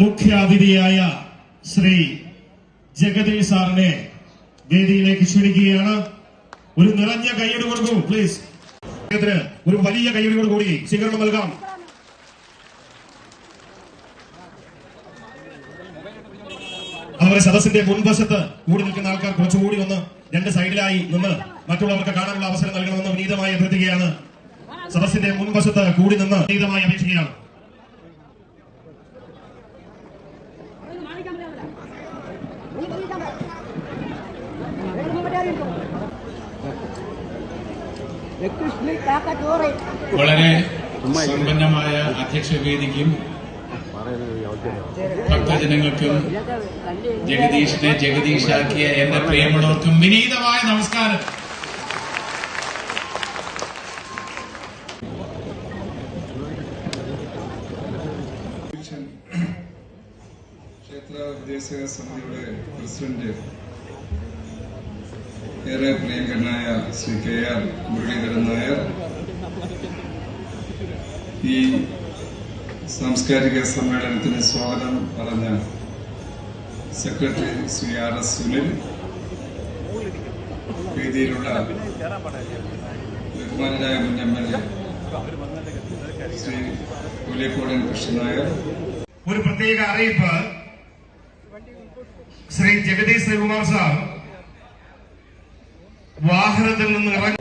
മുഖ്യ അതിഥിയായ ശ്രീ ജഗദീഷ് സാറിനെ വേദിയിലേക്ക് ക്ഷണിക്കുകയാണ്. ഒരു നിറഞ്ഞ കൈയ്യടി കൊടുക്കൂ പ്ലീസ് ഒരു വലിയ കൈയ്യടിയോട് കൂടി സ്വീകരണം നൽകാം. അതുപോലെ സദസ്സിന്റെ മുൻവശത്ത് കൂടി നിൽക്കുന്ന ആൾക്കാർ കുറച്ചുകൂടി ഒന്ന് രണ്ട് സൈഡിലായി നിന്ന് മറ്റുള്ളവർക്ക് കാണാനുള്ള അവസരം നൽകണമെന്ന് വിനീതമായി അഭ്യർത്ഥിക്കുകയാണ്. സദസ്സിന്റെ മുൻവശത്ത് കൂടി നിന്ന് വിനീതമായി അപേക്ഷിക്കുകയാണ് വളരെ സമ്പന്നമായ അധ്യക്ഷ വേദിക്കും ഭക്തജനങ്ങൾക്കും ജഗദീഷിനെ ജഗദീഷാക്കിയ എന്റെ പ്രിയമുള്ളവർക്കും വിനീതമായ നമസ്കാരം. ക്ഷേത്ര വിദേശക സമിതിയുടെ പ്രസിഡന്റ് ഏറെ പ്രിയങ്കരനായ ശ്രീ കെ ആർ മുരളീധരൻ നായർ ഈ സാംസ്കാരിക സമ്മേളനത്തിന് സ്വാഗതം പറഞ്ഞ secretary Shri R S Sunil. വേദിയിലുള്ള ബഹുമാനായ മുൻ M L A Shri Pulikkodan Krishnan Nair ഒരു പ്രത്യേക അറിയിപ്പ് ശ്രീ ജഗദീഷ് ശ്രീകുമാർ സാർ വാഹനത്തിൽ നിന്ന് ഇറങ്ങി